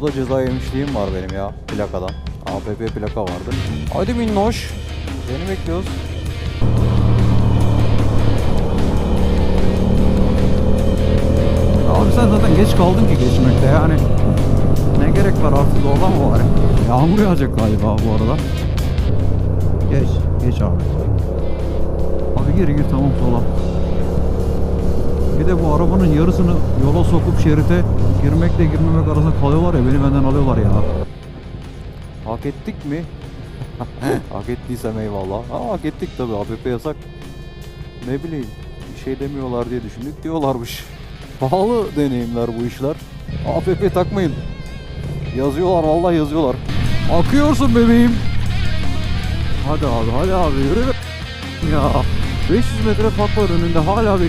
Burada ceza yemişliğim var benim ya plakadan. APP plaka vardı. Hadi minnoş. Seni bekliyoruz. Abi sen zaten geç kaldın ki geçmekte yani. Ne gerek var artık mı var? Yağmur yağacak galiba bu arada. Geç, geç abi. Abi geri gir tamam sola. Bir de bu arabanın yarısını yola sokup şerite girmekle girmemek arasında kalıyorlar ya beni benden alıyorlar ya. Hak ettik mi? hak ettiysem eyvallah. Ama hak ettik tabi APP yasak. Ne bileyim bir şey demiyorlar diye düşündük diyorlarmış. Pahalı deneyimler bu işler. APP takmayın. Yazıyorlar vallahi yazıyorlar. Akıyorsun bebeğim. Hadi abi hadi abi yürü. Ya 500 metre fark var önünde hala